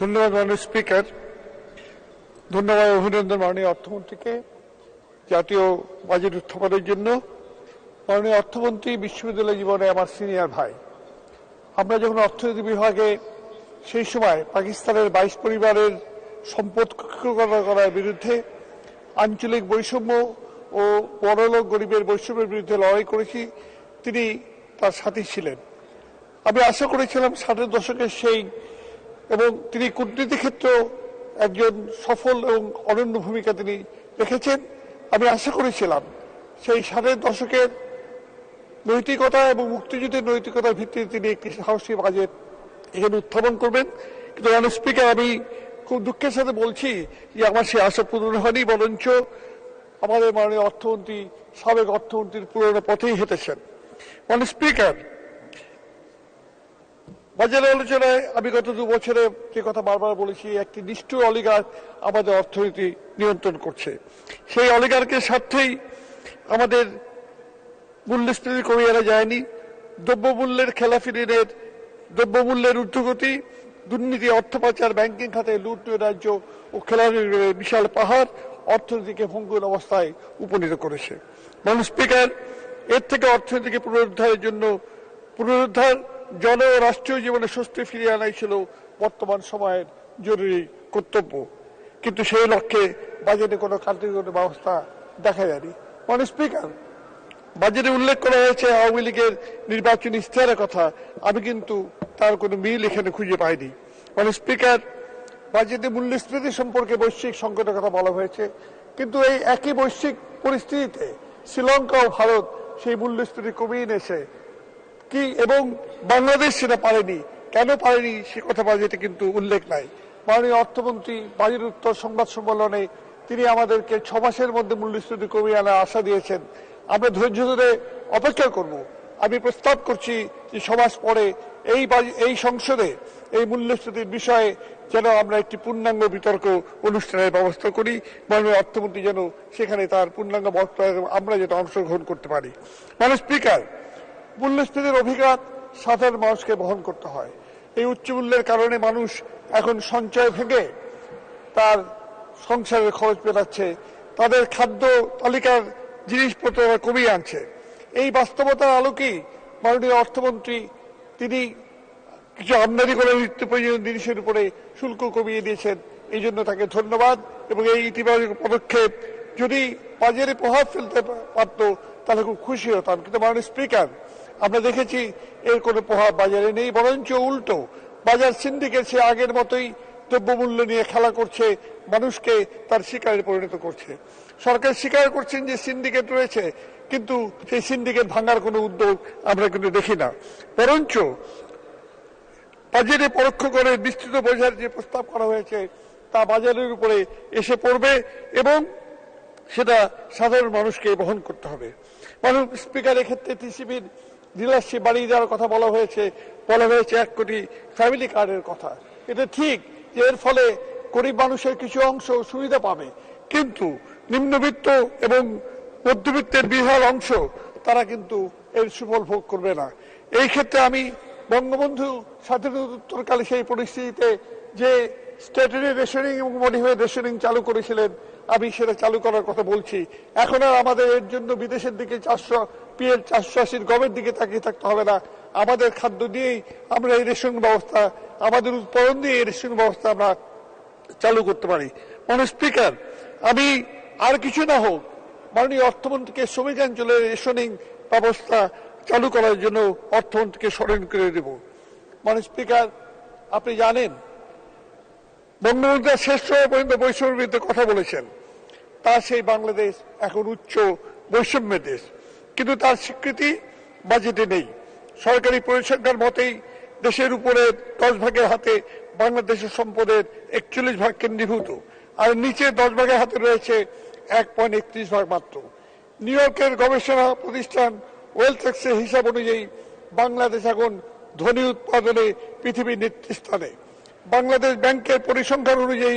ধন্যবাদ, মাননীয় স্পিকার। ধন্যবাদ, অভিনন্দন, মাননীয় অর্থমন্ত্রীকে, জাতীয় বাজেট উত্থাপনের জন্য। মাননীয় অর্থমন্ত্রী, বিশ্ববিদ্যালয় জীবনে আমার সিনিয়র ভাই। আমরা যখন অর্থনীতি বিভাগে সেই সময় পাকিস্তানের বাইশ পরিবারের সম্পদ করার বিরুদ্ধে আঞ্চলিক বৈষম্য ও বড়লোক গরিবের বৈষম্যের বিরুদ্ধে লড়াই করেছি, তিনি তার সাথী ছিলেন। আমি আশা করেছিলাম ষাটের দশকের সেই এবং তিনি কূটনীতি ক্ষেত্রেও একজন সফল এবং অনন্য ভূমিকা তিনি রেখেছেন। আমি আশা করেছিলাম সেই ষাটের দশকের নৈতিকতা এবং মুক্তিযুদ্ধের নৈতিকতার ভিত্তিতে তিনি একটি সাহসী বাজেট এখানে উত্থাপন করবেন। কিন্তু ম্যাডাম স্পিকার, আমি খুব দুঃখের সাথে বলছি যে আমার সেই আশা পূরণ হয়নি, বরঞ্চ আমাদের মাননীয় অর্থমন্ত্রী সাবেক অর্থমন্ত্রীর পুরোনো পথেই হেঁটেছেন। মাননীয় স্পিকার বাজার আলোচনায় আমি গত দু বছরে যে কথা বারবার বলেছি, একটি নিষ্ঠুর অলিগার আমাদের অর্থনীতি নিয়ন্ত্রণ করছে। সেই অলিগারকের স্বার্থেই আমাদের মূল্যস্ফীতি কমিয়ে আনা যায়নি। দ্রব্যমূল্যের খেলাফি ঋণের, দ্রব্যমূল্যের ঊর্ধ্বগতি, দুর্নীতি, অর্থ পাচার, ব্যাংকিং খাতে লুট রাজ্য ও খেলাফি বিশাল পাহাড় অর্থনীতিকে ভঙ্গুর অবস্থায় উপনীত করেছে। মানুষ স্পিকার, এর থেকে অর্থনীতিকে পুনরুদ্ধারের জন্য, পুনরুদ্ধার জন ও রাষ্ট্রীয় জীবনে স্বস্তি ফিরিয়ে আনাই ছিল বর্তমান সময়ের জরুরি কর্তব্য। কিন্তু সেই লক্ষ্যে বাজেটে কোনো কার্যকর ব্যবস্থা দেখা যায়নি। মানে স্পিকার, বাজেটে উল্লেখ করা হয়েছে, আওয়ামী লীগের নির্বাচনী ইশতেহারের কথা। আমি কিন্তু তার কোনো মিল এখানে খুঁজে পাইনি। মানে স্পিকার, বাজেটে মূল্যস্ফীতি সম্পর্কে বৈশ্বিক সংকটের কথা বলা হয়েছে। কিন্তু এই একই বৈশ্বিক পরিস্থিতিতে শ্রীলঙ্কা ও ভারত সেই মূল্যস্ফীতি কমিয়ে এনেছে। কি এবং বাংলাদেশ সেটা পারেনি। কেন পারেনি সে কথা বাজেটে কিন্তু উল্লেখ নাই। মাননীয় অর্থমন্ত্রী বাজেট উত্তর সংবাদ সম্মেলনে তিনি আমাদেরকে ছ মাসের মধ্যে মূল্যস্ফীতি কমিয়ে আনার আশা দিয়েছেন। আমরা ধৈর্য ধরে অপেক্ষা করব। আমি প্রস্তাব করছি যে সমাজ পরে এই এই সংসদে এই মূল্যস্ফীতির বিষয়ে যেন আমরা একটি পূর্ণাঙ্গ বিতর্ক অনুষ্ঠানের ব্যবস্থা করি। মাননীয় অর্থমন্ত্রী যেন সেখানে তার পূর্ণাঙ্গ বক্তব্য আমরা যেন অংশগ্রহণ করতে পারি। মানে স্পিকার মূল্যস্ফীতির অভিঘাত সাধারণ মানুষকে বহন করতে হয়। এই উচ্চ মূল্যের কারণে মানুষ এখন সঞ্চয় ভেঙে তার সংসারের খরচ পেটাচ্ছে তাদের খাদ্য তালিকার জিনিসপত্র কমিয়ে আনছে। এই বাস্তবতার আলোকেই মাননীয় অর্থমন্ত্রী তিনি কিছু আমদানি করে নিত্য প্রয়োজনীয় জিনিসের উপরে শুল্ক কমিয়ে দিয়েছেন। এই জন্য তাকে ধন্যবাদ এবং এই ইতিবাচক পদক্ষেপ যদি বাজারে প্রভাব ফেলতে পারত, তাহলে খুব খুশি হতাম। কিন্তু মাননীয় স্পিকার আমরা দেখেছি এর কোনো প্রভাব বাজারে নেই, বরঞ্চ উল্টো। বাজার সিন্ডিকেট সে আগের মতোই দ্রব্যমূল্য নিয়ে খেলা করছে, মানুষকে তার শিকারে পরিণত করছে। সরকার স্বীকার করছেন যে সিন্ডিকেট রয়েছে, কিন্তু সেই সিন্ডিকেট ভাঙার কোনো উদ্যোগ আমরা কিন্তু দেখি না। বরঞ্চ বাজেটে পরোক্ষ করে বিস্তৃত বোঝার যে প্রস্তাব করা হয়েছে, তা বাজারের উপরে এসে পড়বে এবং সেটা সাধারণ মানুষকে বহন করতে হবে। মানুষ স্পিকার, এক্ষেত্রে টিসিবির ডিলারশিপ বাড়িয়ে দেওয়ার কথা বলা হয়েছে বলা হয়েছে এক কোটি ফ্যামিলি কার্ডের কথা। এটা ঠিক যে এর ফলে গরিব মানুষের কিছু অংশ সুবিধা পাবে, কিন্তু নিম্নবিত্ত এবং মধ্যবিত্তের বিশাল অংশ তারা কিন্তু এর সুফল ভোগ করবে না। এই ক্ষেত্রে আমি বঙ্গবন্ধু স্বাধীনোত্তরকালে সেই পরিস্থিতিতে যে স্ট্যাটারি রেশনিং এবং মডিফাইড রেশনিং চালু করেছিলেন, আমি সেটা চালু করার কথা বলছি। এখন আর আমাদের এর জন্য বিদেশের দিকে চারশো পিএল চারশো আশির গমের দিকে তাকিয়ে থাকতে হবে না। আমাদের খাদ্য দিয়েই আমরা এই রেশন ব্যবস্থা, আমাদের উৎপাদন দিয়ে এই রেশন ব্যবস্থা আমরা চালু করতে পারি। মানে স্পিকার, আমি আর কিছু না হোক, মাননীয় অর্থমন্ত্রীকে শ্রমিকাঞ্চলের রেশনিং ব্যবস্থা চালু করার জন্য অর্থমন্ত্রীকে স্মরণ করে দেব। মানে স্পিকার, আপনি জানেন বঙ্গবন্ধু শেষ সময় পর্যন্ত বৈষম্যের বিরুদ্ধে কথা বলেছেন। তা সেই বাংলাদেশ এখন উচ্চ বৈষম্যের দেশ। কিন্তু তার স্বীকৃতি বাজেটে নেই। সরকারি পরিসংখ্যার মতেই দেশের উপরে দশ ভাগের হাতে বাংলাদেশের সম্পদের একচল্লিশ ভাগ কেন্দ্রীভূত, আর নিচে দশ ভাগের হাতে রয়েছে এক পয়েন্ট একত্রিশ ভাগ মাত্র। নিউ ইয়র্কের গবেষণা প্রতিষ্ঠান ওয়েলথেক্সের হিসাব অনুযায়ী বাংলাদেশ এখন ধনী উৎপাদনে পৃথিবীর নেতৃস্থানে। বাংলাদেশ ব্যাংকের পরিসংখ্যান অনুযায়ী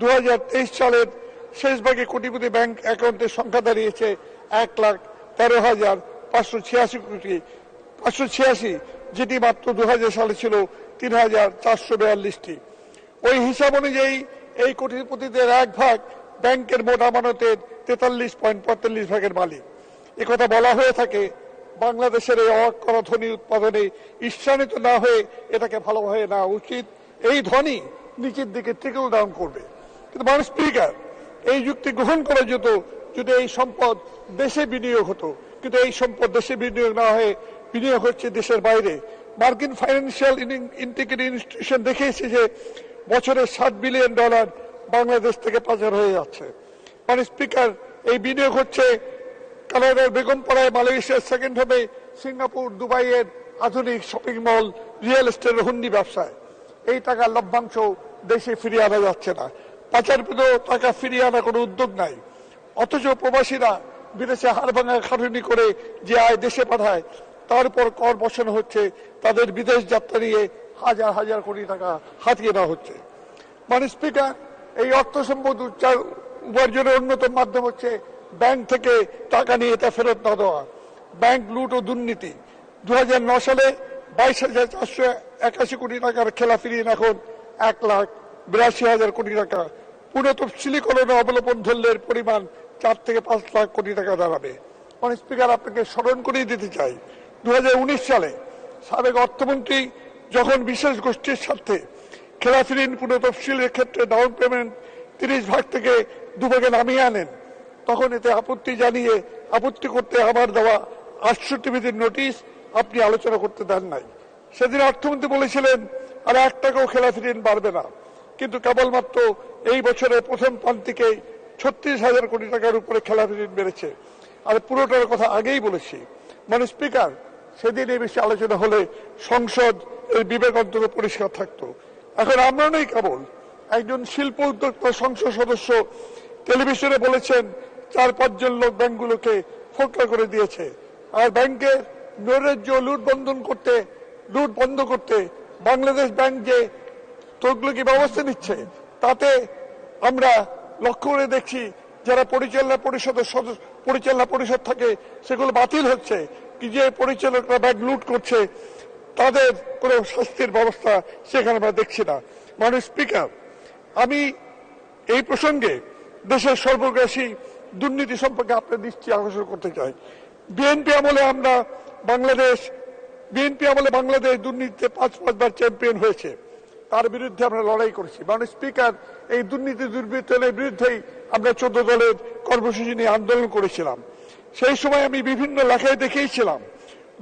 দু হাজার তেইশ সালের শেষ ভাগে কোটিপতি ব্যাংক অ্যাকাউন্টের সংখ্যা দাঁড়িয়েছে এক লাখ তেরো হাজার পাঁচশো ছিয়াশি কোটি, পাঁচশো ছিয়াশি যেটি মাত্র দু হাজার সালে ছিল তিন হাজার চারশো বিয়াল্লিশটি। ওই হিসাব অনুযায়ী এই কোটিপতিদের এক ভাগ ব্যাংকের মোট আমানতের তেতাল্লিশ পয়েন্ট পঁয়তাল্লিশ ভাগের মালিক। কথা বলা হয়ে থাকে, বাংলাদেশের এই অবাক করা ধ্বনি উৎপাদনে ঈর্ষান্বিত না হয়ে এটাকে ভালোভাবে নেওয়া উচিত। এই ধ্বনি নিচের দিকে ট্রিকল ডাউন করবে। কিন্তু মানুষ স্পিকার, এই যুক্তি গ্রহণ করা যেত যদি এই সম্পদ দেশে বিনিয়োগ হতো কিন্তু এই সম্পদ দেশে বিনিয়োগ না হয়ে বিনিয়োগ হচ্ছে দেশের বাইরে, মার্কিন ফাইন্যান্সিয়াল ইন্টিগ্রিটি ইনস্টিটিউশন দেখিয়েছে যে বছরে সাত বিলিয়ন ডলার বাংলাদেশ থেকে পাচার হয়ে যাচ্ছে। মানে স্পিকার, এই বিনিয়োগ হচ্ছে কানাডার বেগমপাড়ায় মালয়েশিয়ার সেকেন্ড হবে সিঙ্গাপুর, দুবাইয়ের আধুনিক শপিং মল রিয়েল এস্টেটের হুন্ডি ব্যবসায়। এই টাকার লভ্যাংশ দেশে ফিরিয়ে আনা যাচ্ছে না। পাচারকৃত টাকা ফিরিয়ে আনা কোনো উদ্যোগ নাই। অথচ প্রবাসীরা বিদেশে হার ভাঙা খাটুনি করে যে আয় দেশে পাঠায়। তার উপর কর বসানো হচ্ছে। তাদের বিদেশ যাত্রা নিয়ে হাজার হাজার কোটি টাকা হাতিয়ে নেওয়া হচ্ছে। মানে স্পিকার, এই অর্থ সম্পদ উচ্চার, উপার্জনের অন্যতম মাধ্যম হচ্ছে ব্যাংক থেকে টাকা নিয়ে তা ফেরত না দেওয়া। ব্যাংক লুট ও দুর্নীতি। দু সালে বাইশ হাজার চারশো একাশি কোটি টাকার খেলা ফিরিয়ে এখন এক লাখ বিরাশি হাজার কোটি টাকা। পুরো তফসিলীকরণে অবলম্বন ধরলে এর পরিমাণ চার থেকে পাঁচ লাখ কোটি টাকা দাঁড়াবে। মানে স্পিকার, আপনাকে স্মরণ করিয়ে দিতে চাই দু হাজার উনিশ সালে সাবেক অর্থমন্ত্রী যখন বিশেষ গোষ্ঠীর স্বার্থে খেলাফি ঋণ পুনঃ তফসিলের ক্ষেত্রে ডাউন পেমেন্ট তিরিশ ভাগ থেকে দুভাগে নামিয়ে আনেন, তখন এতে আপত্তি জানিয়ে আপত্তি করতে আমার দেওয়া আটষট্টি বিধির নোটিশ আপনি আলোচনা করতে দেন নাই। সেদিন অর্থমন্ত্রী বলেছিলেন, আর এক টাকাও খেলাফি ঋণ বাড়বে না। কিন্তু কেবলমাত্র এই বছরের প্রথম প্রান্তিকে ছত্রিশ হাজার কোটি টাকার উপরে খেলাফি ঋণ বেড়েছে। আর পুরোটার কথা আগেই বলেছি। মানে স্পিকার, সেদিন এই বিষয়ে আলোচনা হলে সংসদ এর বিবেক অন্তত পরিষ্কার থাকতো। এখন আমরা নই কেবল। একজন শিল্প উদ্যোক্তা, সংসদ সদস্য টেলিভিশনে বলেছেন, চার পাঁচজন লোক ব্যাংকগুলোকে ফোকলা করে দিয়েছে। আর ব্যাংকের নৈরাজ্য লুট বন্ধন করতে, লুট বন্ধ করতে বাংলাদেশ ব্যাংক যে তগলকি ব্যবস্থা নিচ্ছে, তাতে আমরা লক্ষ্য করে দেখছি যারা পরিচালনা পরিষদের সদস্য পরিচালনা পরিষদ থাকে, সেগুলো বাতিল হচ্ছে। কি যে পরিচালকরা ব্যাগ লুট করছে, তাদের কোনো শাস্তির ব্যবস্থা সেখানে আমরা দেখছি না। মানে স্পিকার আমি এই প্রসঙ্গে দেশের সর্বগ্রাসী দুর্নীতি সম্পর্কে আপনার দৃষ্টি আকর্ষণ করতে চাই। বিএনপি আমলে আমরা বাংলাদেশ বিএনপি আমলে বাংলাদেশ দুর্নীতিতে পাঁচ পাঁচবার চ্যাম্পিয়ন হয়েছে। তার বিরুদ্ধে আমরা লড়াই করেছি। মানে স্পিকার, এই দুর্নীতি দুর্বৃত্তের বিরুদ্ধেই আমরা চোদ্দ দলের কর্মসূচি নিয়ে আন্দোলন করেছিলাম। সেই সময় আমি বিভিন্ন লেখায় দেখিয়েছিলাম,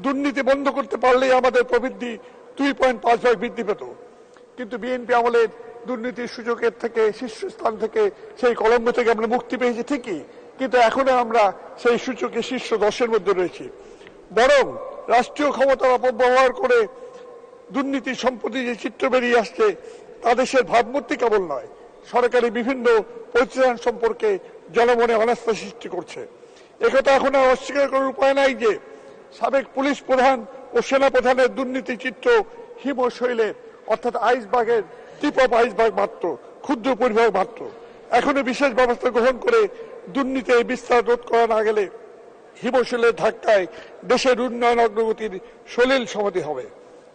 দুর্নীতি বন্ধ করতে পারলেই আমাদের প্রবৃদ্ধি দুই পয়েন্ট পাঁচ ভাগ বৃদ্ধি পেত। কিন্তু বিএনপি আমলের দুর্নীতির সুযোগের থেকে, শীর্ষস্থান থেকে, সেই কলম্ব থেকে আমরা মুক্তি পেয়েছি ঠিকই, কিন্তু এখনও আমরা সেই সূচকে শীর্ষ দশের মধ্যে রয়েছি। বরং রাষ্ট্রীয় ক্ষমতার অপব্যবহার করে দুর্নীতি সম্পত্তি যে চিত্র বেরিয়ে আসছে, তা দেশের ভাবমূর্তি কেবল নয়, সরকারি বিভিন্ন প্রতিষ্ঠান সম্পর্কে জনমনে অনাস্থা সৃষ্টি করছে। একথা এখন আর অস্বীকার করার উপায় নাই যে, সাবেক পুলিশ প্রধান ও সেনা প্রধানের দুর্নীতি চিত্র হিমশৈলের অর্থাৎ আইসবাগের টিপ অফ আইসবাগ মাত্র, ক্ষুদ্র পরিভাগ মাত্র। এখনও বিশেষ ব্যবস্থা গ্রহণ করে দুর্নীতি বিস্তার রোধ করা না গেলে হিমশৈলের ধাক্কায় দেশের উন্নয়ন অগ্রগতির সলিল সমাধি হবে।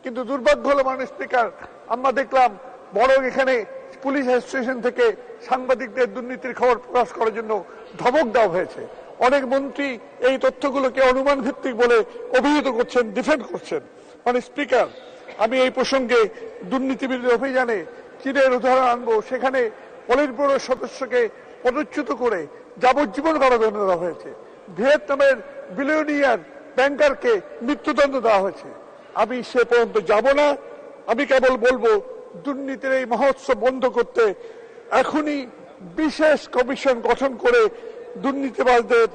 কিন্তু দুর্ভাগ্য হলো মানে স্পিকার, আমরা দেখলাম বড় এখানে পুলিশ অ্যাসোসিয়েশন থেকে সাংবাদিকদের দুর্নীতির খবর প্রকাশ করার জন্য ধমক দেওয়া হয়েছে। অনেক মন্ত্রী এই তথ্যগুলোকে অনুমান ভিত্তিক বলে অভিহিত করছেন ডিফেন্ড করছেন। মানে স্পিকার, আমি এই প্রসঙ্গে দুর্নীতি বিরোধী অভিযানে চীনের উদাহরণ আনব। সেখানে পলিট ব্যুরোর সদস্যকে পদচ্যুত করে যাবজ্জীবন কারাদণ্ড দেওয়া হয়েছে। ভিয়েতনামের বিলিয়নিয়ার ব্যাংকারকে মৃত্যুদণ্ড দেওয়া হয়েছে। আমি সে পর্যন্ত যাব না। আমি কেবল বলব, দুর্নীতির এই মহোৎসব বন্ধ করতে এখনই বিশেষ কমিশন গঠন করে দুর্নীতিবাজদের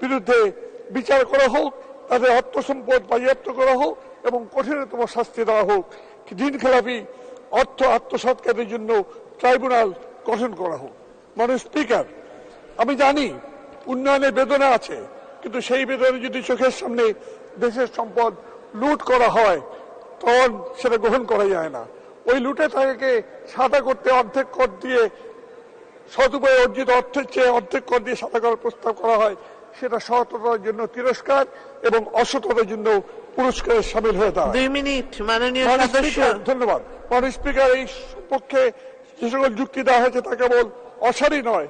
বিরুদ্ধে বিচার করা হোক, তাদের অর্থ সম্পদ বাজেয়াপ্ত করা হোক এবং কঠিনতম শাস্তি দেওয়া হোক। ঋণ খেলাপি অর্থ আত্মসৎকারের জন্য ট্রাইব্যুনাল গঠন করা হোক। মানে স্পিকার, আমি জানি উন্নয়নের বেদনা আছে, কিন্তু সেই বেদনা যদি চোখের সামনে দেশের সম্পদ লুট করা হয় তখন সেটা গ্রহণ করা যায় না। ওই লুটে তাকে সাদা করতে অর্ধেক কর দিয়ে সদুপায় অর্জিত অর্থের চেয়ে অর্ধেক কর দিয়ে সাদা করার প্রস্তাব করা হয় সেটা সততার জন্য তিরস্কার এবং অসততার জন্য পুরস্কারে সামিল হয়ে দাঁড়ায়। দুই মিনিট মাননীয় মাননীয় সদস্য। ধন্যবাদ। মাননীয় স্পিকার এই পক্ষে যে সকল যুক্তি দেওয়া হয়েছে তা কেবল অসারই নয়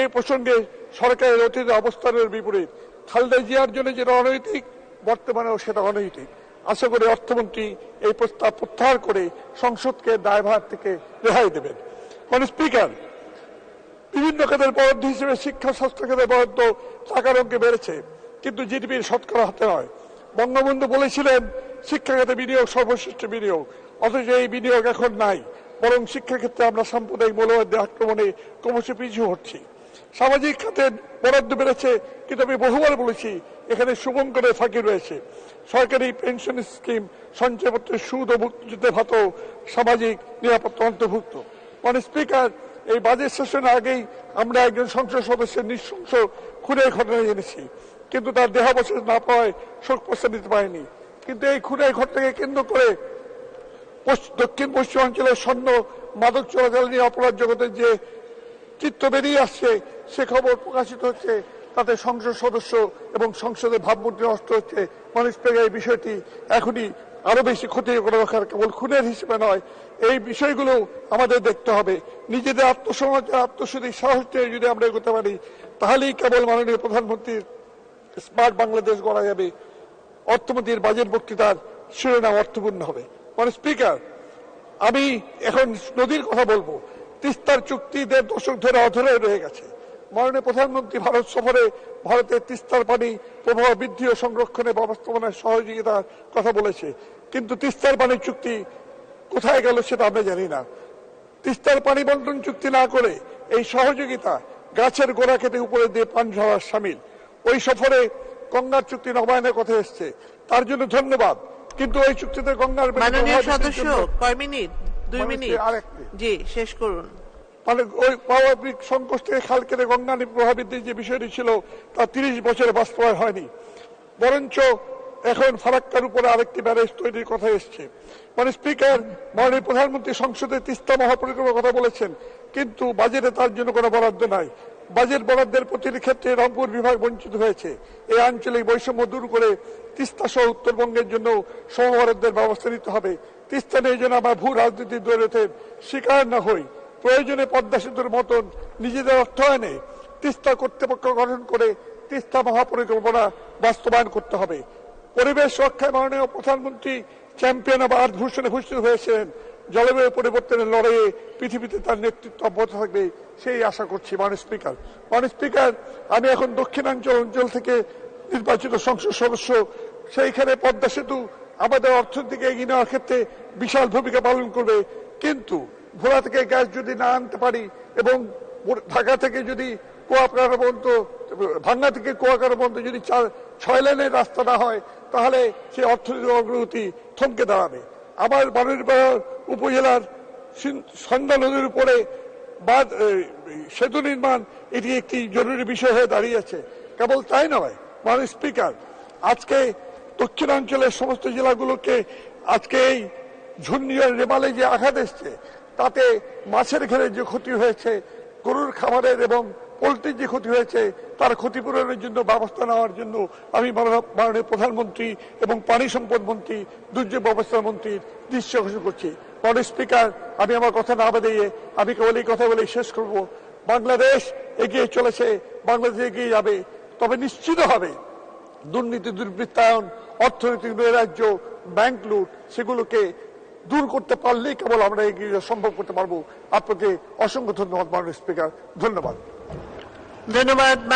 এই প্রসঙ্গে সরকারের অতীত অবস্থানের বিপরীত। খালেদা জিয়ার জন্য যেটা অনৈতিক বর্তমানেও সেটা অনৈতিক। আশা করি অর্থমন্ত্রী এই প্রস্তাব প্রত্যাহার করে সংসদকে দায়ভার থেকে রেহাই দেবেন। মাননীয় স্পিকার, বিভিন্ন খাতের বরাদ্দ হিসেবে শিক্ষা, স্বাস্থ্য খাতের বরাদ্দ টাকার অঙ্কে বেড়েছে, কিন্তু জিডিপির শতকরা হাতে নয়। বঙ্গবন্ধু বলেছিলেন শিক্ষা খাতে বিনিয়োগ, সর্বশ্রেষ্ঠ বিনিয়োগ, অথচ এই বিনিয়োগ এখন নাই। বরং শিক্ষা ক্ষেত্রে আমরা সাম্প্রদায়িক মৌলবাদের আক্রমণে ক্রমশ পিছু হচ্ছি সামাজিক খাতে বরাদ্দ বেড়েছে, কিন্তু আমি বহুবার বলেছি এখানে শুভঙ্করের ফাঁকি রয়েছে। সরকারি পেনশন স্কিম সঞ্চয়পত্রের সুদ ও মুক্তিযুদ্ধের ভাতা সামাজিক নিরাপত্তা অন্তর্ভুক্ত। মানে স্পিকার, এই বাজেট সেশনের আগেই আমরা একজন সংসদ সদস্যের নৃশংস খুনের ঘটনা জেনেছি। কিন্তু তার দেহাবশেষ না পাওয়ায় শোক প্রস্তাব দিতে পারেনি। কিন্তু এই খুনের ঘটনাকে কেন্দ্র করে দক্ষিণ পশ্চিমাঞ্চলের স্বর্ণ মাদক চোরাচাল নিয়ে অপরাধ জগতের যে চিত্র বেরিয়ে আসছে, সে খবর প্রকাশিত হচ্ছে তাতে সংসদ সদস্য এবং সংসদের ভাবমূর্তি নষ্ট হচ্ছে। মানুষ পেগে এই বিষয়টি এখনই আরও বেশি ক্ষতি করে রাখার কেবল খুনের হিসেবে নয়, এই বিষয়গুলো আমাদের দেখতে হবে। নিজেদের আত্মসমাজ আত্মশুদ্ধি সাহস নিয়ে যদি আমরা এগোতে পারি, তাহলেই কেবল মাননীয় প্রধানমন্ত্রীর স্মার্ট বাংলাদেশ গড়া যাবে। অর্থমন্ত্রীর বাজেট বক্তৃতার শিরোনাম অর্থপূর্ণ হবে। মানে স্পিকার, আমি এখন নদীর কথা বলব। তিস্তার চুক্তি দেড় দশক ধরে অধরে রয়ে গেছে। মাননীয় প্রধানমন্ত্রী ভারত সফরে ভারতের তিস্তার পানি প্রবাহ বৃদ্ধি ও সংরক্ষণে ব্যবস্থাপনার সহযোগিতার কথা বলেছে। কিন্তু তিস্তার পানি চুক্তি কোথায় গেল সেটা আমরা জানি না। তিস্তার পানি বন্টন চুক্তি না করে এই সহযোগিতা গাছের গোড়া কেটে উপরে দিয়ে পান ঝরার সামিল। ওই সফরে গঙ্গার চুক্তি নবায়নের কথা এসছে। তার জন্য ধন্যবাদ। কিন্তু ওই চুক্তিতে গঙ্গার সদস্য কয় মিনিট? দুই মিনিট। জি শেষ করুন। মানে ওই পাওয়াবিক সংকোচ থেকে খাল কেটে গঙ্গা নদী প্রভাবিতের যে বিষয়টি ছিল, তা তিরিশ বছরে বাস্তবায়ন হয়নি। বরঞ্চ এখন ফারাক্কার উপরে আরেকটি ব্যারেজ তৈরির কথা এসছে। মানে স্পিকার, মাননীয় প্রধানমন্ত্রী সংসদে তিস্তা মহাপরিকল্পনার কথা বলেছেন, কিন্তু বাজেটে তার জন্য কোনো বরাদ্দ নাই। বাজেট বরাদ্দের প্রতিটি ক্ষেত্রে রংপুর বিভাগ বঞ্চিত হয়েছে। এই আঞ্চলিক বৈষম্য দূর করে তিস্তা সহ উত্তরবঙ্গের জন্য সমবরাদ্দের ব্যবস্থা নিতে হবে। তিস্তা নিয়ে যেন আমরা ভূ রাজনীতির দৈরথের শিকার না হই। প্রয়োজনে পদ্মা সেতুর মতন নিজেদের অর্থায়নে তিস্তা কর্তৃপক্ষ গঠন করে তিস্তা মহাপরিকল্পনা বাস্তবায়ন করতে হবে। পরিবেশ রক্ষায় মাননীয় প্রধানমন্ত্রী চ্যাম্পিয়ন অব আর্থ ভূষণে ভূষিত হয়েছেন। জলবায়ু পরিবর্তনের লড়াইয়ে পৃথিবীতে তার নেতৃত্ব অব্যাহত থাকবে সেই আশা করছি মাননীয় স্পিকার। মাননীয় স্পিকার, আমি এখন দক্ষিণাঞ্চল অঞ্চল থেকে নির্বাচিত সংসদ সদস্য। সেইখানে পদ্মা সেতু আমাদের অর্থনীতিকে এগিয়ে নেওয়ার ক্ষেত্রে বিশাল ভূমিকা পালন করবে। কিন্তু ভোলা থেকে গ্যাস যদি না আনতে পারি এবং ঢাকা থেকে যদি কুয়াকাটা পর্যন্ত ভাঙ্গা থেকে কুয়াকাটা পর্যন্ত যদি চার ছয় লাইনের রাস্তা না হয় তাহলে সেই অর্থনৈতিক অগ্রগতি থমকে দাঁড়াবে। আবার বানুরপাড়া উপজেলার সন্ধ্যা নদীর উপরে এ, সেতু নির্মাণ এটি একটি জরুরি বিষয় হয়ে দাঁড়িয়েছে কেবল তাই নয় মাননীয় স্পিকার আজকে দক্ষিণাঞ্চলের সমস্ত জেলাগুলোকে আজকে এই ঝুন্নিয়ার রেমালে যে আঘাত এসছে তাতে মাছের ঘেরে যে ক্ষতি হয়েছে, গরুর খামারের এবং পোলট্রির যে ক্ষতি হয়েছে, তার ক্ষতিপূরণের জন্য ব্যবস্থা নেওয়ার জন্য আমি মাননীয়- প্রধানমন্ত্রী এবং পানি সম্পদ মন্ত্রী, দুর্যোগ ব্যবস্থা মন্ত্রীর দৃশ্য ঘোষণা করছি। মাননীয় স্পিকার, আমি আমার কথা না বাদিয়ে আমি কেবল এই কথা বলে শেষ করব। বাংলাদেশ এগিয়ে চলেছে, বাংলাদেশ এগিয়ে যাবে, তবে নিশ্চিত হবে দুর্নীতি, দুর্বৃত্তায়ন অর্থনৈতিক নৈরাজ্য, ব্যাংক লুট, সেগুলোকে দূর করতে পারলেই কেবল আমরা এগিয়ে সম্ভব করতে পারব। আপনাকে অসংখ্য ধন্যবাদ, মাননীয় স্পিকার। ধন্যবাদ। ধন্যবাদ